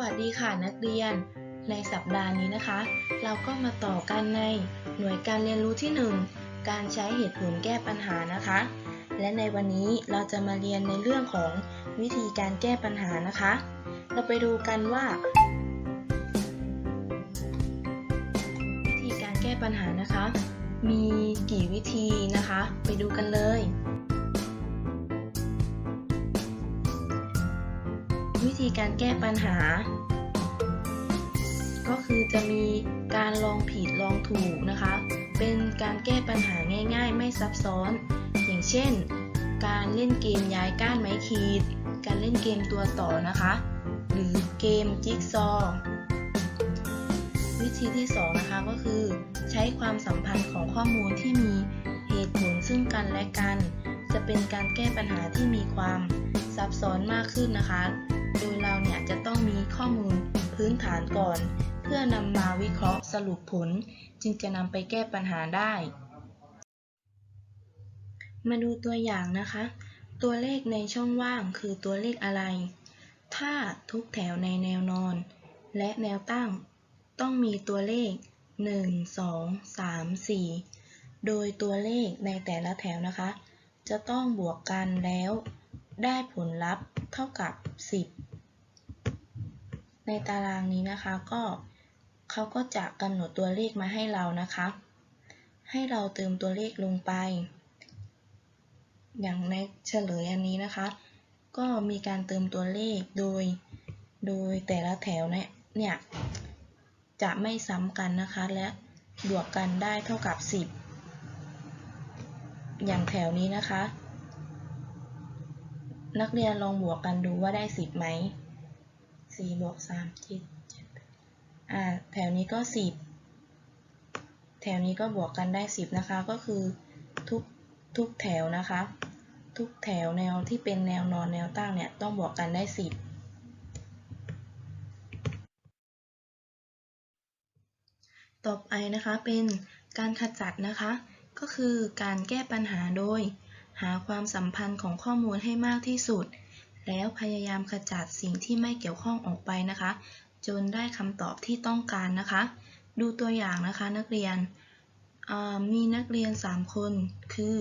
วัสดีค่ะนักเรียน ในสัปดาห์นี้นะคะ เราก็มาต่อกันในหน่วยการเรียนรู้ที่ 1 การใช้เหตุผลแก้ปัญหานะคะ และในวันนี้เราจะมาเรียนในเรื่องของวิธีการแก้ปัญหานะคะ เราไปดูกันว่า วิธีการแก้ปัญหานะคะ มีกี่วิธีนะคะ ไปดูกันเลย วิธีการแก้ปัญหา ก็คือจะมีการลองผิดลองถูกนะคะ เป็นการแก้ปัญหาง่าย ๆ ไม่ซับซ้อน อย่างเช่น การเล่นเกมย้ายก้านไม้ขีด การเล่นเกมตัวต่อนะคะ หรือเกมจิ๊กซอว์วิธีที่สองนะคะก็คือ ใช้ความสัมพันธ์ของข้อมูลที่มีเหตุผลซึ่งกันและกัน จะเป็นการแก้ปัญหาที่มีความซับซ้อนมากขึ้นนะคะ โดยเราเนี่ยจะต้องมีข้อมูลพื้นฐานก่อน เพื่อนำมาวิเคราะห์สรุปผล จึงจะนำไปแก้ปัญหาได้ มาดูตัวอย่างนะคะ ตัวเลขในช่องว่างคือตัวเลขอะไร ถ้าทุกแถวในแนวนอน และแนวตั้ง ต้องมีตัวเลข 1 2 3 4 โดยตัวเลขในแต่ละแถวนะคะ จะต้องบวกกันแล้ว ได้ผลลัพธ์เท่ากับ 10 ในตารางนี้นะคะก็เขาก็จะกำหนดตัวเลขมาให้เรานะคะ ให้เราเติมตัวเลขลงไป อย่างในเฉลยอันนี้นะคะ ก็มีการเติมตัวเลขโดย โดยแต่ละแถวเนี่ยเนี่ยจะไม่ซ้ำกันนะคะและบวกกันได้เท่ากับ 10 อย่างแถวนี้นะคะ นักเรียนลองบวกกันดูว่าได้10ไหม4บวก3 7 7อ่าแถวนี้ก็10แถวนี้ก็บวกกันได้10นะคะ ก็คือทุกทุกแถวนะคะ ทุกแถวแนวที่เป็นแนวนอนแนวตั้งเนี่ยต้องบวกกันได้10ต่อไปนะคะเป็นการขจัดนะคะ ก็คือการแก้ปัญหาโดย หาความสัมพันธ์ของข้อมูลให้มากที่สุด แล้วพยายามขจัดสิ่งที่ไม่เกี่ยวข้องออกไปนะคะ จนได้คำตอบที่ต้องการนะคะ ดูตัวอย่างนะคะนักเรียน มีนักเรียน 3 คน คือ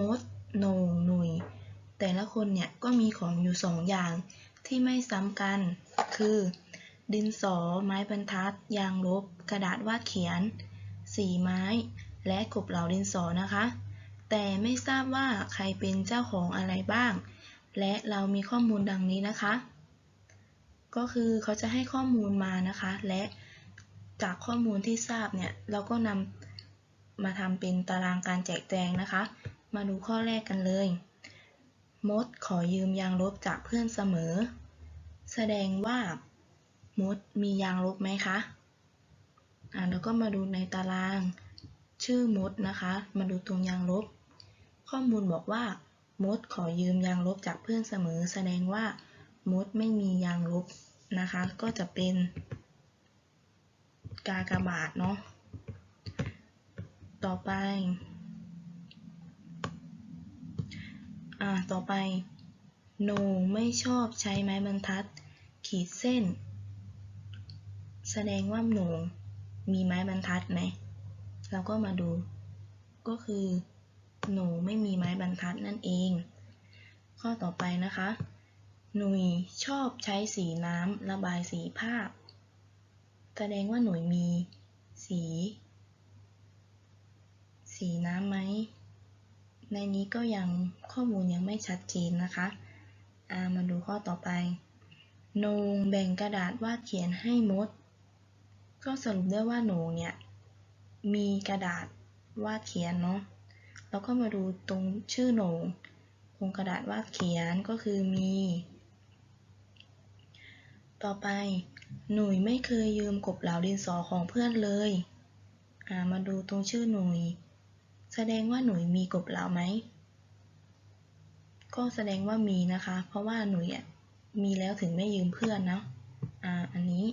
มดโหนงหนุย แต่ละคนเนี่ยก็มีของอยู่ 2 อย่างที่ไม่ซ้ำกัน คือดินสอ ไม้บรรทัด ยางลบ กระดาษวาดเขียน สีไม้ และกบเหลาดินสอนะคะ แต่ไม่ทราบว่าใครเป็นเจ้าของอะไรบ้าง และเรามีข้อมูลดังนี้นะคะ ก็คือเขาจะให้ข้อมูลมานะคะ และจากข้อมูลที่ทราบเนี่ย เราก็นำมาทำเป็นตารางการแจกแจงนะคะ มาดูข้อแรกกันเลย มดขอยืมยางลบจากเพื่อนเสมอ แสดงว่ามดมียางลบไหมคะอ่าแล้วก็มาดูในตาราง ชื่อมดนะคะ มาดูตรงยางลบ ข้อมูลบอกว่ามดขอยืมยางลบจากเพื่อนเสมอ แสดงว่ามดไม่มียางลบนะคะ ก็จะเป็น กากบาทเนาะ ต่อไป อ่า ต่อไปโนไม่ชอบใช้ไม้บรรทัด ขีดเส้น แสดงว่าหนูมีไม้บรรทัดไหม เราก็มาดู ก็คือหนูไม่มีไม้บรรทัดนั่นเอง ข้อต่อไปนะคะ หนุยชอบใช้สีน้ำระบายสีภาพ แสดงว่าหนุยมีสี สีน้ำไหม ในนี้ก็ยังข้อมูลยังไม่ชัดเจนนะคะามาดูข้อต่อไปนงแบ่งกระดาษวาดเขียนให้มด ก็สรุปได้ว่าหนูเนี่ย มีกระดาษวาดเขียนเนาะแล้วก็มาดูตรงชื่อหนูตรงกระดาษวาดเขียนก็คือมี ต่อไปหนุ่ยไม่เคยยืมกบเหลาดินสอของเพื่อนเลยามาดูตรงชื่อหนุ่ยแสดงว่าหนุ่ยมีกบเหลาไหมก็แสดงว่ามีนะคะ เพราะว่าหนุ่ยมีแล้วถึงไม่ยืมเพื่อนเนาะอ่าอันนี้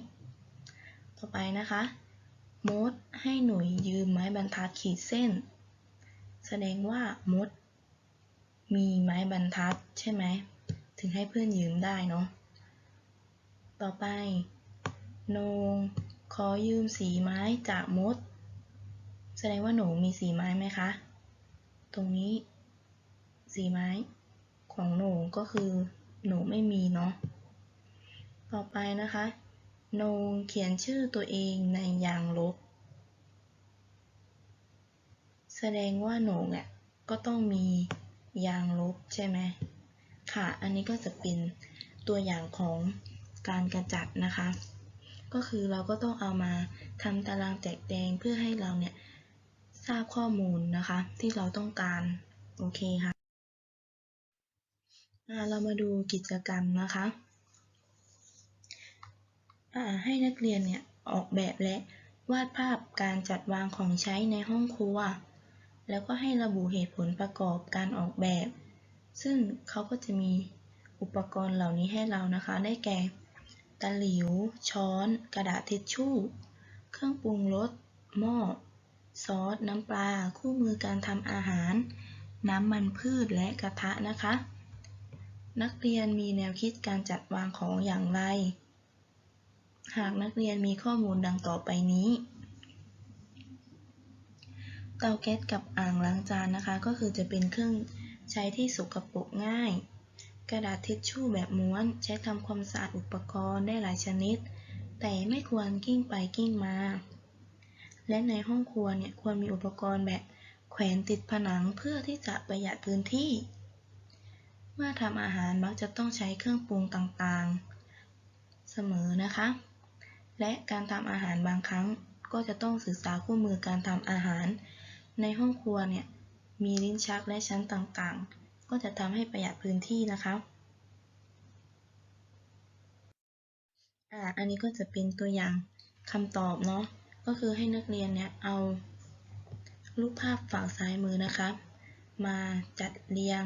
ต่อไปนะคะ มดให้หนุ่ยยืมไม้บรรทัดขีดเส้น แสดงว่ามด มีไม้บรรทัดใช่ไหม ถึงให้เพื่อนยืมได้เนาะ ต่อไปโหนงขอยืมสีไม้จากมด แสดงว่าหนูมีสีไม้ไหมคะ ตรงนี้ สีไม้ของหนูก็คือหนูไม่มีเนาะ ต่อไปนะคะ โหนงเขียนชื่อตัวเองในยางลบ แสดงว่าโหนงเนี่ยก็ต้องมียางลบใช่ไหมค่ะ อันนี้ก็จะเป็นตัวอย่างของการกระจัดนะคะ ก็คือเราก็ต้องเอามาทำตารางแจกแจงเพื่อให้เราเนี่ยทราบข้อมูลนะคะ ที่เราต้องการ โอเคค่ะอ่าเรามาดูกิจกรรมนะคะ ให้นักเรียนเนี่ยออกแบบและวาดภาพการจัดวางของใช้ในห้องครัว แล้วก็ให้ระบุเหตุผลประกอบการออกแบบ ซึ่งเขาก็จะมีอุปกรณ์เหล่านี้ให้เรานะคะ ได้แก่ ตะหลิว ช้อน กระดาษทิชชู่ เครื่องปรุงรส หม้อ ซอส น้ำปลา คู่มือการทำอาหาร น้ำมันพืช และกระทะนะคะ นักเรียนมีแนวคิดการจัดวางของอย่างไร หากนักเรียนมีข้อมูลดังต่อไปนี้ เตาแก๊สกับอ่างล้างจานนะคะ ก็คือจะเป็นเครื่องใช้ที่สกปรกง่าย กระดาษทิชชู่แบบม้วนใช้ทำความสะอาดอุปกรณ์ได้หลายชนิด แต่ไม่ควรกิ้งไปกิ้งมา และในห้องครัวเนี่ยควรมีอุปกรณ์แบบแขวนติดผนังเพื่อที่จะประหยัดพื้นที่ เมื่อทำอาหารมักจะต้องใช้เครื่องปรุงต่างๆ เสมอนะคะ และการทำอาหารบางครั้งก็จะต้องศึกษาคู่มือการทำอาหาร ในห้องครัวเนี่ยมีลิ้นชักและชั้นต่างๆ ก็จะทำให้ประหยัดพื้นที่นะคะอ่าอันนี้ก็จะเป็นตัวอย่างคำตอบเนาะก็คือให้นักเรียนเนี่ยเอารูปภาพฝั่งซ้ายมือนะคะ มาจัดเรียง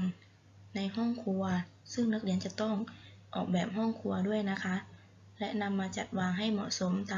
ในห้องครัว ซึ่งนักเรียนจะต้องออกแบบห้องครัวด้วยนะคะ และนำมาจัดวางให้เหมาะสมตาม